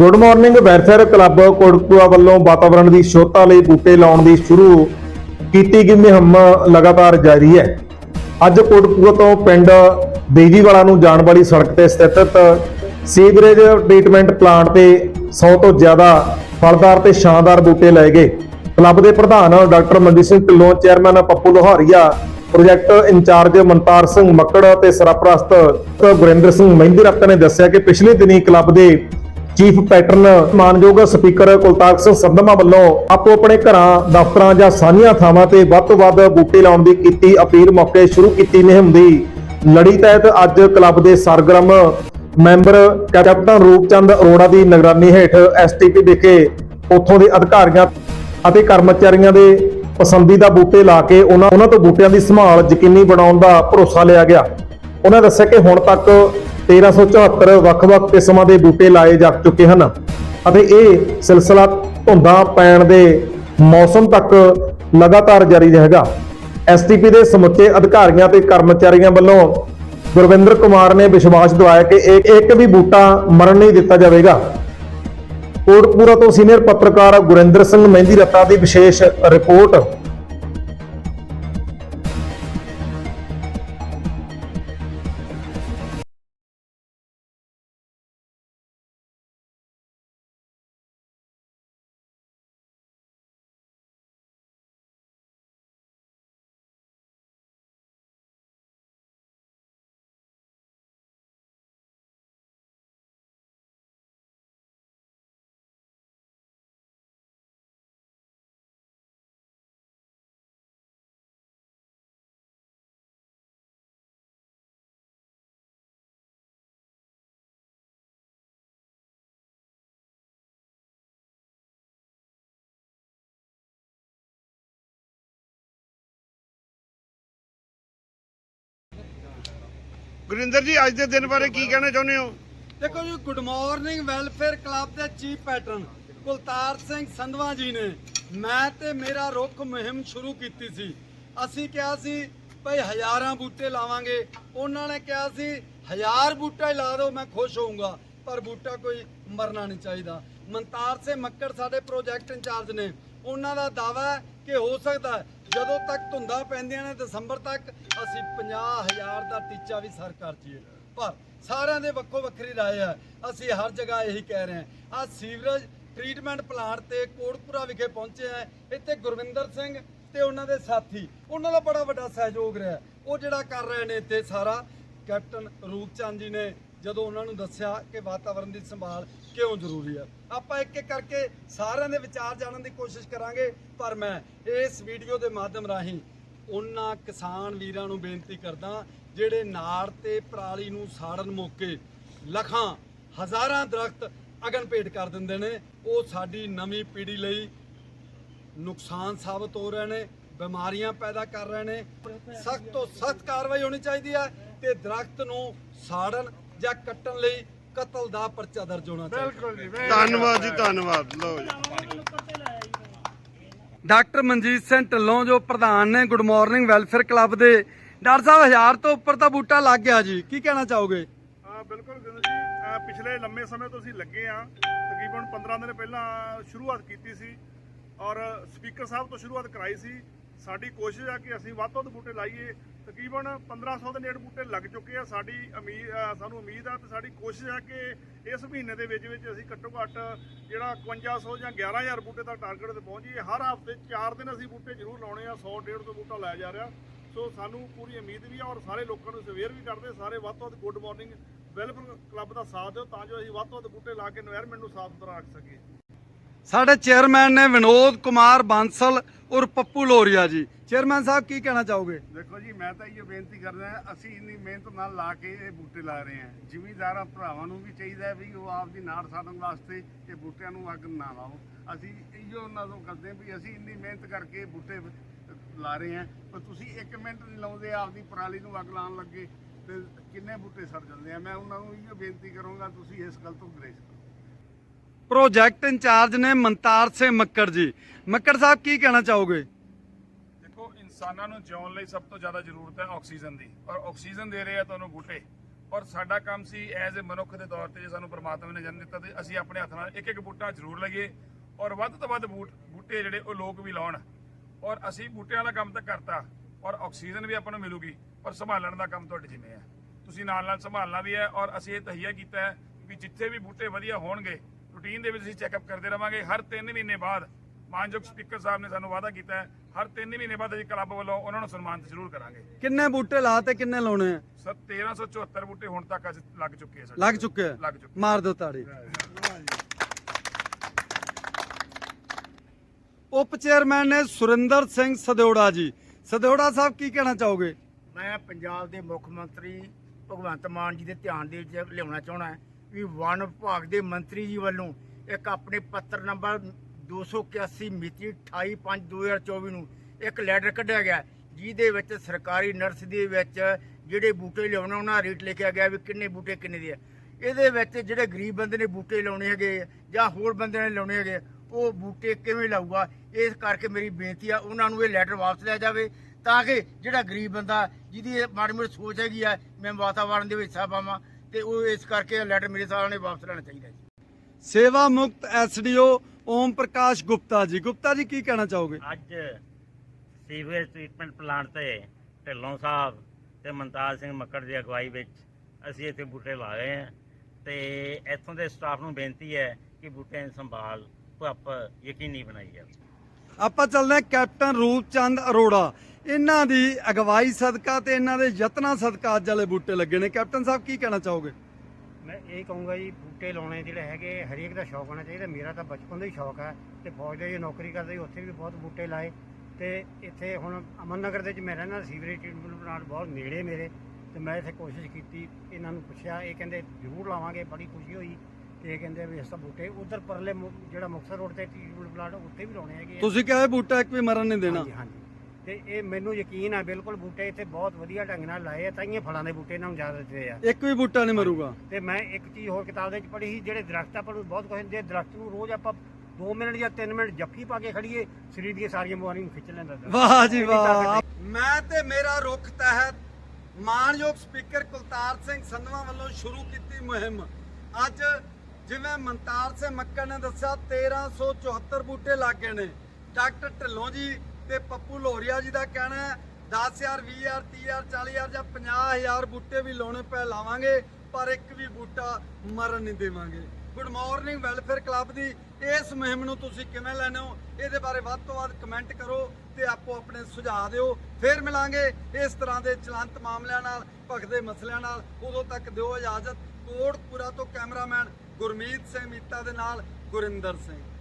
Good morning welfare club Kotkapura ਵੱਲੋਂ ਵਾਤਾਵਰਣ ਦੀ ਸ਼ੁੱਧਤਾ ਲਈ ਬੂਟੇ ਲਾਉਣ ਦੀ ਸ਼ੁਰੂ ਕੀਤੀ ਗਈ ਮੁਹਿੰਮ ਲਗਾਤਾਰ ਜਾਰੀ ਹੈ। ਅੱਜ ਕੋਟਕਪੂਰਾ ਤੋਂ ਪਿੰਡ ਦੇਜੀਵਾਲਾ ਨੂੰ ਜਾਣ ਵਾਲੀ ਸੜਕ ਤੇ ਸਥਿਤ ਸੀਵਰੇਜ ਟ੍ਰੀਟਮੈਂਟ ਪਲਾਂਟ ਤੇ 100 ਤੋਂ ਜ਼ਿਆਦਾ ਫਲਦਾਰ ਤੇ ਸ਼ਾਨਦਾਰ ਬੂਟੇ ਲਏ ਗਏ। ਕਲੱਬ ਦੇ ਪ੍ਰਧਾਨ doctor Mandeep Singh Dhillon, chairman Pappu Lohariya, project incharge Mantar Singh Makkar ਤੇ ਸਰਪ੍ਰਸਤ ਗੁਰਿੰਦਰ ਸਿੰਘ ਮਹਿੰਦੀ ਰੱਤ ਨੇ ਦੱਸਿਆ ਕਿ ਪਿਛਲੇ ਦਿਨੀ ਕਲੱਬ ਦੇ ਚੀਫ ਪੈਟਰਨ ਮਾਨਯੋਗ ਸਪੀਕਰ ਕੁਲਤਾਰ ਸਿੰਘ ਸੰਧਮਾ ਵੱਲੋਂ ਆਪੋ ਆਪਣੇ ਘਰਾਂ, ਦਫ਼ਤਰਾਂ ਜਾਂ ਸਾਂਝੀਆਂ ਥਾਵਾਂ ਤੇ ਵੱਧ ਤੋਂ ਵੱਧ ਬੂਟੇ ਲਾਉਣ ਦੀ ਕੀਤੀ ਅਪੀਲ ਮੌਕੇ ਸ਼ੁਰੂ ਕੀਤੀ ਮੁਹਿੰਮ ਦੀ। ਲੜੀ ਤਹਿਤ ਅੱਜ ਕਲੱਬ ਦੇ ਸਰਗਰਮ ਮੈਂਬਰ ਕੈਪਟਨ ਰੂਪਚੰਦ ਅਰੋੜਾ ਦੀ ਨਿਗਰਾਨੀ ਹੇਠ ਐਸਟੀਪੀ ਵਿਖੇ ਉੱਥੋਂ ਦੇ ਅਧਿਕਾਰੀਆਂ ਅਤੇ ਕਰਮਚਾਰੀਆਂ ਦੇ ਪਸੰਦੀਦਾ ਬੂਟੇ ਲਾ ਕੇ ਉਹਨਾਂ ਉਹਨਾਂ ਤੋਂ ਬੂਟਿਆਂ ਦੀ ਸੰਭਾਲ ਯਕੀਨੀ ਬਣਾਉਣ ਦਾ ਭਰੋਸਾ ਲਿਆ ਗਿਆ। ਉਹਨਾਂ ਦੱਸਿਆ ਕਿ ਹੁਣ ਤੱਕ 1374 ਵੱਖ-ਵੱਖ ਕਿਸਮਾਂ ਦੇ ਬੂਟੇ ਲਾਏ ਜਾ ਚੁੱਕੇ ਹਨ ਅਤੇ ਇਹ ਸਿਲਸਿਲਾ ਧੁੰਦਾਂ ਪੈਣ ਦੇ ਮੌਸਮ ਤੱਕ ਲਗਾਤਾਰ ਜਾਰੀ ਰਹੇਗਾ। ਐਸਟੀਪੀ ਦੇ ਸਮੁੱਚੇ ਅਧਿਕਾਰੀਆਂ ਤੇ ਕਰਮਚਾਰੀਆਂ ਵੱਲੋਂ ਗੁਰਵਿੰਦਰ ਕੁਮਾਰ ਨੇ ਵਿਸ਼ਵਾਸ ਦਿਵਾਇਆ ਕਿ ਇੱਕ ਇੱਕ ਵੀ ਬੂਟਾ ਮਰਨ ਨਹੀਂ ਦਿੱਤਾ ਜਾਵੇਗਾ। ਕੋਟਪੂਰਾ ਤੋਂ ਸੀਨੀਅਰ ਪੱਤਰਕਾਰ ਗੁਰਿੰਦਰ ਸਿੰਘ ਮਹਿੰਦੀ ਰੱਤਾ ਦੀ ਵਿਸ਼ੇਸ਼ ਰਿਪੋਰਟ। ਗੁਰਿੰਦਰ ਜੀ, ਅੱਜ ਦੇ ਦਿਨ ਬਾਰੇ ਕੀ ਕਹਿਣਾ ਚਾਹੁੰਦੇ ਹੋ? ਦੇਖੋ ji good morning welfare club ਦੇ ਚੀਫ ਪੈਟਰਨ ਕੁਲਤਾਰ ਸਿੰਘ ਸੰਧਵਾ ਜੀ ਨੇ ਮੈਂ ਤੇ ਮੇਰਾ ਰੁੱਖ ਮੁਹਿੰਮ ਸ਼ੁਰੂ ਕੀਤੀ ਸੀ। ਅਸੀਂ ਕਿਹਾ ਸੀ, ਭਈ ਹਜ਼ਾਰਾਂ ਬੂਟੇ ਲਾਵਾਂਗੇ। ਉਹਨਾਂ ਨੇ ਕਿਹਾ ਸੀ, ਹਜ਼ਾਰ ਬੂਟਾ ਹੀ ਲਾ ਦਿਓ, ਮੈਂ ਖੁਸ਼ ਹੋਊਂਗਾ, ਪਰ ਬੂਟਾ ਕੋਈ ਮਰਨਾ ਨਹੀਂ ਚਾਹੀਦਾ। ਮਨਤਾਰ ਸਿੰਘ ਮੱਕੜ ਸਾਡੇ ਪ੍ਰੋਜੈਕਟ ਇੰਚਾਰਜ ਨੇ। ਉਹਨਾਂ ਦਾ ਦਾਵਾ ਹੈ ਕਿ ਹੋ ਸਕਦਾ ਹੈ ਜਦੋਂ ਤੱਕ ਧੁੰਦਾਂ ਪੈਂਦੀਆਂ ਨੇ ਦਸੰਬਰ ਤੱਕ ਅਸੀਂ 50000 ਦਾ ਟੀਚਾ ਵੀ ਸਰ ਕਰ ਜੀਏ ਪਰ ਸਾਰਿਆਂ ਦੇ ਵੱਖੋ ਵੱਖਰੀ رائے ਹੈ ਅਸੀਂ ਹਰ ਜਗ੍ਹਾ ਇਹੀ ਕਹਿ ਰਹੇ ਹਾਂ ਆ ਸੀਵਰੇਜ ਟ੍ਰੀਟਮੈਂਟ ਪਲਾਂਟ ਤੇ ਕੋਟਪੁਰਾ ਵਿਖੇ ਪਹੁੰਚੇ ਆ ਇੱਥੇ ਗੁਰਵਿੰਦਰ ਸਿੰਘ ਤੇ ਉਹਨਾਂ ਦੇ ਸਾਥੀ ਉਹਨਾਂ ਦਾ ਬੜਾ ਵੱਡਾ ਸਹਿਯੋਗ ਰਿਹਾ ਉਹ ਜਿਹੜਾ ਕਰ ਰਹੇ ਨੇ ਇੱਥੇ ਸਾਰਾ ਕੈਪਟਨ ਰੂਪਚੰਦ ਜੀ ਨੇ ਜਦੋਂ ਉਹਨਾਂ ਨੂੰ ਦੱਸਿਆ ਕਿ ਵਾਤਾਵਰਣ ਦੀ ਸੰਭਾਲ ਕਿਉਂ ਜ਼ਰੂਰੀ ਹੈ ਆਪਾਂ ਇੱਕ ਇੱਕ ਕਰਕੇ ਸਾਰਿਆਂ ਦੇ ਵਿਚਾਰ ਜਾਣਨ ਦੀ ਕੋਸ਼ਿਸ਼ ਕਰਾਂਗੇ, ਪਰ ਮੈਂ ਇਸ ਵੀਡੀਓ ਦੇ ਮਾਧਿਅਮ ਰਾਹੀਂ ਉਹਨਾਂ ਕਿਸਾਨ ਵੀਰਾਂ ਨੂੰ ਬੇਨਤੀ ਕਰਦਾ, ਜਿਹੜੇ ਨਾੜ ਤੇ ਪਰਾਲੀ ਨੂੰ ਸਾੜਨ ਮੌਕੇ ਲੱਖਾਂ, ਹਜ਼ਾਰਾਂ ਦਰਖਤ ਅਗਨ ਭੇਟ ਕਰ ਦਿੰਦੇ ਨੇ, ਉਹ ਸਾਡੀ ਨਵੀਂ ਪੀੜ੍ਹੀ ਲਈ ਨੁਕਸਾਨ ਸਾਬਤ ਹੋ ਰਹੇ ਨੇ, ਬਿਮਾਰੀਆਂ ਪੈਦਾ ਕਰ ਰਹੇ ਨੇ। ਸਖਤ ਤੋਂ ਸਖਤ ਕਾਰਵਾਈ ਹੋਣੀ ਚਾਹੀਦੀ ਹੈ ਤੇ ਦਰਖਤ ਨੂੰ ਸਾੜਨ ਜਾਂ ਕੱਟਣ ਲਈ ਕਤਲ ਦਾ ਪਰਚਾ ਦਰਜ ਹੋਣਾ ਚਾਹੀਦਾ। ਧੰਨਵਾਦ ਜੀ ਧੰਨਵਾਦ। ਲਓ ਜੀ। ਡਾਕਟਰ ਮਨਜੀਤ ਸਿੰਘ ਢਿੱਲੋਂ ਜੋ ਪ੍ਰਧਾਨ ਨੇ ਗੁੱਡ ਮਾਰਨਿੰਗ ਵੈਲਫੇਅਰ ਕਲੱਬ ਦੇ। ਡਾਕਟਰ ਸਾਹਿਬ ਹਜ਼ਾਰ ਤੋਂ ਉੱਪਰ ਤਾਂ ਬੂਟਾ ਲੱਗ ਗਿਆ ਜੀ। ਕੀ ਕਹਿਣਾ ਚਾਹੋਗੇ? ਹਾਂ ਬਿਲਕੁਲ ਜੀ। ਅਹ ਪਿਛਲੇ ਲੰਮੇ ਸਮੇਂ ਤੋਂ ਅਸੀਂ ਲੱਗੇ ਆ। ਤਕਰੀਬਨ 15 ਦਿਨ ਪਹਿਲਾਂ ਸ਼ੁਰੂਆਤ ਕੀਤੀ ਸੀ। ਔਰ ਸਪੀਕਰ ਸਾਹਿਬ ਤੋਂ ਸ਼ੁਰੂਆਤ ਕਰਾਈ ਸੀ। ਸਾਡੀ ਕੋਸ਼ਿਸ਼ ਆ ਕਿ ਅਸੀਂ ਵੱਧ ਤੋਂ ਵੱਧ ਬੂਟੇ ਲਾਈਏ। ਤਕਰੀਬਨ 1500 ਦੇ ਨੇੜੇ ਬੂਟੇ ਲੱਗ ਚੁੱਕੇ ਆ। ਸਾਡੀ ਉਮੀਦ ਸਾਨੂੰ ਉਮੀਦ ਆ ਤੇ ਸਾਡੀ ਕੋਸ਼ਿਸ਼ ਹੈ ਕਿ ਇਸ ਮਹੀਨੇ ਦੇ ਵਿੱਚ ਵਿੱਚ ਅਸੀਂ ਘੱਟੋ ਘੱਟ ਜਿਹੜਾ 5100 ਜਾਂ 11000 ਬੂਟੇ ਦਾ ਟਾਰਗੇਟ ਤੇ ਪਹੁੰਚ ਜੀ ਹਰ ਹਫ਼ਤੇ ਚਾਰ ਦਿਨ ਅਸੀਂ ਬੂਟੇ ਜ਼ਰੂਰ ਲਾਉਣੇ ਆ। 100 150 ਬੂਟਾ ਲਾਇਆ ਜਾ ਰਿਹਾ। ਸੋ ਸਾਨੂੰ ਪੂਰੀ ਉਮੀਦ ਵੀ ਆ ਔਰ ਸਾਰੇ ਲੋਕਾਂ ਨੂੰ ਸਵੇਰ ਵੀ ਕਰਦੇ। ਸਾਰੇ ਵੱਧ ਤੋਂ ਵੱਧ ਗੁੱਡ ਮਾਰਨਿੰਗ ਵੈਲਫੇਅਰ ਕਲੱਬ ਦਾ ਸਾਥ ਦਿਓ ਤਾਂ ਜੋ ਅਸੀਂ ਵੱਧ ਤੋਂ ਵੱਧ ਬੂਟੇ ਲਾ ਕੇ এনवायरमेंट ਨੂੰ ਸਾਫ਼ ਸੁਥਰਾ ਰੱਖ ਸਕੀਏ। ਸਾਡੇ ਚੇਅਰਮੈਨ ਨੇ ਵਿਨੋਦ ਕੁਮਾਰ ਬਾਂਸਲ ਔਰ ਪੱਪੂ ਲੋਰੀਆ ਜੀ। ਚੇਅਰਮੈਨ ਸਾਹਿਬ, ਕੀ ਕਹਿਣਾ ਚਾਹੋਗੇ? ਦੇਖੋ ਜੀ, ਮੈਂ ਤਾਂ ਇਹ ਬੇਨਤੀ ਕਰਦਾ ਹਾਂ, ਅਸੀਂ ਇੰਨੀ ਮਿਹਨਤ ਨਾਲ ਲਾ ਕੇ ਇਹ ਬੂਟੇ ਲਾ ਰਹੇ ਹਾਂ। ਜ਼ਿਮੀਂਦਾਰਾਂ ਭਰਾਵਾਂ ਨੂੰ ਵੀ ਚਾਹੀਦਾ ਹੈ ਵੀ ਉਹ ਆਪਦੀ ਨਾੜ ਸਾੜਨ ਵਾਸਤੇ ਇਹ ਬੂਟਿਆਂ ਨੂੰ ਅੱਗ ਨਾ ਲਾਓ। ਅਸੀਂ ਇਹੋ ਉਹਨਾਂ ਤੋਂ ਕਰਦੇ ਹਾਂ ਵੀ ਅਸੀਂ ਇੰਨੀ ਮਿਹਨਤ ਕਰਕੇ ਬੂਟੇ ਲਾ ਰਹੇ ਹਾਂ, ਪਰ ਤੁਸੀਂ 1 ਮਿੰਟ ਨਹੀਂ ਲਾਉਂਦੇ ਆਪਦੀ ਪਰਾਲੀ ਨੂੰ ਅੱਗ ਲਾਉਣ ਲੱਗੇ ਤੇ ਕਿੰਨੇ ਬੂਟੇ ਸੜ ਜਾਂਦੇ ਆ। ਮੈਂ ਉਹਨਾਂ ਨੂੰ ਇਹ ਬੇਨਤੀ ਕਰੂੰਗਾ, ਤੁਸੀਂ ਇਸ ਗੱਲ ਤੋਂ ਗ੍ਰੇਸ ਕਰੋ। ਪ੍ਰੋਜੈਕਟ ਇੰਚਾਰਜ ਨੇ ਮਨਤਾਰ ਸਿੰਘ ਮੱਕੜ ਜੀ। ਮੱਕੜ ਸਾਹਿਬ, ਕੀ ਕਹਿਣਾ ਚਾਹੋਗੇ? ਦੇਖੋ, ਇਨਸਾਨਾਂ ਨੂੰ ਜਿਉਣ ਲਈ ਸਭ ਤੋਂ ਜ਼ਿਆਦਾ ਜ਼ਰੂਰਤ ਹੈ ਆਕਸੀਜਨ ਦੀ। ਔਰ ਆਕਸੀਜਨ ਦੇ ਰਹੇ ਆ ਤੁਹਾਨੂੰ ਬੂਟੇ। ਔਰ ਸਾਡਾ ਕੰਮ ਸੀ ਐਜ਼ ਅ ਮਨੁੱਖ ਦੇ ਤੌਰ ਤੇ ਜੇ ਸਾਨੂੰ ਪ੍ਰਮਾਤਮਾ ਨੇ ਜਨਮ ਦਿੱਤਾ ਤੇ ਅਸੀਂ ਆਪਣੇ ਹੱਥ ਨਾਲ ਇੱਕ ਇੱਕ ਬੂਟਾ ਜ਼ਰੂਰ ਲਈਏ। ਔਰ ਵੱਧ ਤੋਂ ਵੱਧ ਬੂਟੇ ਜਿਹੜੇ, ਉਹ ਲੋਕ ਵੀ ਲਾਉਣ। ਔਰ ਅਸੀਂ ਬੂਟਿਆਂ ਦਾ ਕੰਮ ਤਾਂ ਕਰਤਾ, ਔਰ ਆਕਸੀਜਨ ਵੀ ਆਪਾਂ ਨੂੰ ਮਿਲੂਗੀ, ਪਰ ਸੰਭਾਲਣ ਦਾ ਕੰਮ ਤੁਹਾਡੇ ਜਿੰਮੇ ਹੈ ਤੁਸੀਂ ਨਾਲ ਨਾਲ ਸੰਭਾਲਣਾ ਵੀ ਹੈ, ਔਰ ਅਸੀਂ ਇਹ ਤਹੀਆ ਕੀਤਾ ਹੈ ਵੀ ਜਿੱਥੇ ਵੀ ਬੂਟੇ ਵਧੀਆ ਹੋਣਗੇ ਰੂਟੀਨ ਦੇ ਵਿੱਚ ਅਸੀਂ ਚੈੱਕਅਪ ਕਰਦੇ ਰਵਾਂਗੇ। ਹਰ 3 ਮਹੀਨੇ ਬਾਅਦ ਮਾਨਯੋਗ ਸਪੀਕਰ ਸਾਹਿਬ ਨੇ ਸਾਨੂੰ ਵਾਅਦਾ ਕੀਤਾ ਹੈ। ਹਰ 3 ਮਹੀਨੇ ਬਾਅਦ ਅਸੀਂ ਕਲੱਬ ਵੱਲੋਂ ਉਹਨਾਂ ਨੂੰ ਸਨਮਾਨਿਤ ਜ਼ਰੂਰ ਕਰਾਂਗੇ। ਕਿੰਨੇ ਬੂਟੇ ਲਾ ਤੇ ਕਿੰਨੇ ਲਾਉਣੇ? ਆ ਸਰ 1374 ਬੂਟੇ ਹੁਣ ਤੱਕ ਅੱਜ ਲੱਗ ਚੁੱਕੇ ਆ ਸਾਡੇ ਲੱਗ ਚੁੱਕੇ ਆ? ਲੱਗ ਚੁੱਕੇ ਮਾਰ ਦਿਓ ਤਾੜੀ। ਉਪ ਚੇਅਰਮੈਨ ਨੇ ਸੁਰਿੰਦਰ ਸਿੰਘ ਸਦਿਓੜਾ ਜੀ। ਸਦਿਓੜਾ ਸਾਹਿਬ ਕੀ ਕਹਿਣਾ ਚਾਹੋਗੇ? ਮੈਂ ਪੰਜਾਬ ਦੇ ਮੁੱਖ ਮੰਤਰੀ ਭਗਵੰਤ ਮਾਨ ਜੀ ਦੇ ਧਿਆਨ ਦੇ ਵਿੱਚ ਲਿਆਉਣਾ ਚਾਹਣਾ ਹੈ। ਵੀ ਵਨ ਵਿਭਾਗ ਦੇ ਮੰਤਰੀ ਜੀ ਵੱਲੋਂ ਇੱਕ ਆਪਣੇ ਪੱਤਰ ਨੰਬਰ 281 ਮਿਤੀ 28/5/2024 ਨੂੰ ਇੱਕ ਲੈਟਰ ਕੱਢਿਆ ਗਿਆ, ਜਿਹਦੇ ਵਿੱਚ ਸਰਕਾਰੀ ਨਰਸਰੀ ਦੇ ਵਿੱਚ ਜਿਹੜੇ ਬੂਟੇ ਲਿਆਉਣੇ, ਉਹਨਾਂ ਦਾ ਰੇਟ ਲਿਖਿਆ ਗਿਆ ਵੀ ਕਿੰਨੇ ਬੂਟੇ ਕਿੰਨੇ ਦੇ ਆ। ਇਹਦੇ ਵਿੱਚ ਜਿਹੜੇ ਗਰੀਬ ਬੰਦੇ ਨੇ ਬੂਟੇ ਲਾਉਣੇ ਹੈਗੇ ਜਾਂ ਹੋਰ ਬੰਦੇ ਨੇ ਲਾਉਣੇ ਹੈਗੇ ਉਹ ਬੂਟੇ ਕਿਵੇਂ ਲਾਊਗਾ? ਇਸ ਕਰਕੇ ਮੇਰੀ ਬੇਨਤੀ ਆ, ਉਹਨਾਂ ਨੂੰ ਇਹ ਲੈਟਰ ਵਾਪਸ ਲਿਆ ਜਾਵੇ, ਤਾਂ ਕਿ ਜਿਹੜਾ ਗਰੀਬ ਬੰਦਾ ਜਿਹਦੀ ਮਾੜੀ ਮੋਟੀ ਸੋਚ ਹੈਗੀ ਆ, ਮੈਂ ਵਾਤਾਵਰਣ ਦੇ ਵਿੱਚ ਹਿੱਸਾ ਪਾਵਾਂ। ਤੇ ਉਹ ਇਸ ਕਰਕੇ ਇਹ ਲੈਟਰ ਮੇਰੇ ਸਾਹ ਨੇ ਵਾਪਸ ਲੈਣਾ ਚਾਹੀਦਾ ਜੀ। ਸੇਵਾ ਮੁਕਤ ਐਸਡੀਓ ਓਮ ਪ੍ਰਕਾਸ਼ ਗੁਪਤਾ ਜੀ। ਗੁਪਤਾ ਜੀ ਕੀ ਕਹਿਣਾ ਚਾਹੋਗੇ? ਅੱਜ ਸੀਵਰੇਜ ਟ੍ਰੀਟਮੈਂਟ ਪਲਾਂਟ ਤੇ ਢਿੱਲੋਂ ਸਾਹਿਬ ਤੇ ਮਨਤਾਜ ਸਿੰਘ ਮੱਕੜ ਦੀ ਅਗਵਾਈ ਵਿੱਚ ਅਸੀਂ ਇੱਥੇ ਬੂਟੇ ਲਾ ਰਹੇ ਹਾਂ ਤੇ ਇੱਥੋਂ ਦੇ ਸਟਾਫ ਨੂੰ ਬੇਨਤੀ ਹੈ ਕਿ ਬੂਟਿਆਂ ਦੀ ਸੰਭਾਲ ਪ੍ਰੋਪਰ ਯਕੀਨੀ ਬਣਾਈ ਜਾਵੇ। ਆਪਾਂ ਚੱਲਦੇ ਹਾਂ ਕੈਪਟਨ ਰੂਪ ਚੰਦ ਅਰੋੜਾ। ਇਹਨਾਂ ਦੀ ਅਗਵਾਈ ਸਦਕਾ ਤੇ ਇਹਨਾਂ ਦੇ ਯਤਨਾਂ ਸਦਕਾ ਅੱਜ ਵਾਲੇ ਬੂਟੇ ਲੱਗੇ ਨੇ। ਕੈਪਟਨ ਸਾਹਿਬ, ਕੀ ਕਹਿਣਾ ਚਾਹੋਗੇ? ਮੈਂ ਇਹ ਕਹੂੰਗਾ ਜੀ, ਬੂਟੇ ਲਾਉਣੇ ਜਿਹੜੇ ਹੈਗੇ, ਹਰੇਕ ਦਾ ਸ਼ੌਕ ਹੋਣਾ ਚਾਹੀਦਾ। ਮੇਰਾ ਤਾਂ ਬਚਪਨ ਤੋਂ ਹੀ ਸ਼ੌਕ ਹੈ ਤੇ ਫੌਜ ਦੇ ਜੀ ਨੌਕਰੀ ਕਰਦੇ, ਉੱਥੇ ਵੀ ਬਹੁਤ ਬੂਟੇ ਲਾਏ। ਤੇ ਇੱਥੇ ਹੁਣ ਅਮਨ ਨਗਰ ਦੇ ਵਿੱਚ ਮੈਂ ਰਹਿੰਦਾ, ਸੀਵਰੇਜ ਟ੍ਰੀਟਮੈਂਟ ਪਲਾਂਟ ਬਹੁਤ ਨੇੜੇ ਮੇਰੇ। ਤੇ ਮੈਂ ਇੱਥੇ ਕੋਸ਼ਿਸ਼ ਕੀਤੀ, ਇਹਨਾਂ ਨੂੰ ਪੁੱਛਿਆ, ਇਹ ਕਹਿੰਦੇ ਜ਼ਰੂਰ ਲਾਵਾਂਗੇ, ਬੜੀ ਖੁਸ਼ੀ ਹੋਈ। ਤੇ ਇਹ ਕਹਿੰਦੇ ਵੀ ਇਸ ਤਾਂ ਬੂਟੇ ਉਧਰ ਪਰਲੇ ਮੁ- ਜਿਹੜਾ ਮੁਕਤਸਰ ਰੋਡ ਤੇ ਟ੍ਰੀਟਮੈਂਟ ਪਲਾਂਟ ਉੱਥੇ ਵੀ ਲਾਉਣੇ ਹੈਗੇ ਆ। ਤੁਸੀਂ ਕਿਹਾ ਇਹ ਬੂਟਾ ਇੱਕ ਵੀ ਮਰਨ ਨਹੀਂ ਦੇਣਾ। ਹਾਂਜੀ ਹਾਂਜੀ। ਤੇ ਇਹ ਮੈਨੂੰ ਯਕੀਨ ਹੈ ਬਿਲਕੁਲ ਬੂਟੇ ਇੱਥੇ ਬਹੁਤ ਵਧੀਆ ਢੰਗ ਨਾਲ ਲਾਏ ਆ ਤਾਈਆਂ ਫਲਾਂ ਦੇ ਬੂਟੇ ਇਹਨਾਂ ਨੂੰ ਜ਼ਿਆਦਾ ਦਿੱਤੇ ਆ। ਇੱਕ ਵੀ ਬੂਟਾ ਨਹੀਂ ਮਰੂਗਾ। ਤੇ ਮੈਂ ਇੱਕ ਚੀਜ਼ ਹੋਰ ਕਿਤਾਬ ਦੇ ਵਿੱਚ ਪੜ੍ਹੀ ਸੀ ਜਿਹੜੇ ਦਰਖਤ ਆਪਾਂ ਨੂੰ ਬਹੁਤ ਕੁਝ ਹੁੰਦੇ ਆ, ਦਰਖਤ ਨੂੰ ਰੋਜ਼ ਆਪਾਂ 2 ਮਿੰਟ ਜਾਂ 3 ਮਿੰਟ ਜੱਫੀ ਪਾ ਕੇ ਖੜੀਏ ਸਰੀਰ ਦੀਆਂ ਸਾਰੀਆਂ ਬਿਮਾਰੀਆਂ ਨੂੰ ਖਿੱਚ ਲੈਂਦਾ ਦਰਖਤ। ਵਾਹ ਜੀ ਵਾਹ। ਮੈਂ ਤੇ ਮੇਰਾ ਰੁੱਖ ਤਹਿਤ ਮਾਨਯੋਗ ਸਪੀਕਰ ਕੁਲਤਾਰ ਸਿੰਘ ਸੰਧਵਾ ਵੱਲੋਂ ਸ਼ੁਰੂ ਕੀਤੀ ਮੁਹਿੰਮ। ਅੱਜ ਜਿਵੇਂ ਮਨਤਾਰ ਸਿੰਘ ਮੱਕੜ ਨੇ ਦੱਸਿਆ 1374 ਬੂਟੇ ਲੱਗੇ ਨੇ। ਡਾਕਟਰ ਢਿੱਲੋਂ ਜੀ ਤੇ ਪੱਪੂ ਲੋਰੀਆ ਜੀ ਦਾ ਕਹਿਣਾ ਹੈ 10000 20000 30000 40000 ਜਾਂ 50000 ਬੂਟੇ ਵੀ ਲਾਉਣੇ ਪੈ ਲਾਵਾਂਗੇ, ਪਰ ਇੱਕ ਵੀ ਬੂਟਾ ਮਰਨ ਨਹੀਂ ਦੇਵਾਂਗੇ। ਗੁੱਡ ਮਾਰਨਿੰਗ ਵੈਲਫੇਅਰ ਕਲੱਬ ਦੀ ਇਸ ਮੁਹਿੰਮ ਨੂੰ ਤੁਸੀਂ ਕਿਵੇਂ ਲੈਣੇ ਹੋ? ਇਹਦੇ ਬਾਰੇ ਵੱਧ ਤੋਂ ਵੱਧ ਕਮੈਂਟ ਕਰੋ ਤੇ ਆਪੋ ਆਪਣੇ ਸੁਝਾਅ ਦਿਓ। ਫੇਰ ਮਿਲਾਂਗੇ ਇਸ ਤਰ੍ਹਾਂ ਦੇ ਚਲੰਤ ਮਾਮਲਿਆਂ ਨਾਲ, ਭਖਦੇ ਮਸਲਿਆਂ ਨਾਲ। ਉਦੋਂ ਤੱਕ ਦਿਓ ਇਜਾਜ਼ਤ। ਕੋਟਪੁਰਾ ਤੋਂ ਕੈਮਰਾਮੈਨ ਗੁਰਮੀਤ ਸਿੰਘ ਮੀਤਾ ਦੇ ਨਾਲ ਗੁਰਿੰਦਰ ਸਿੰਘ।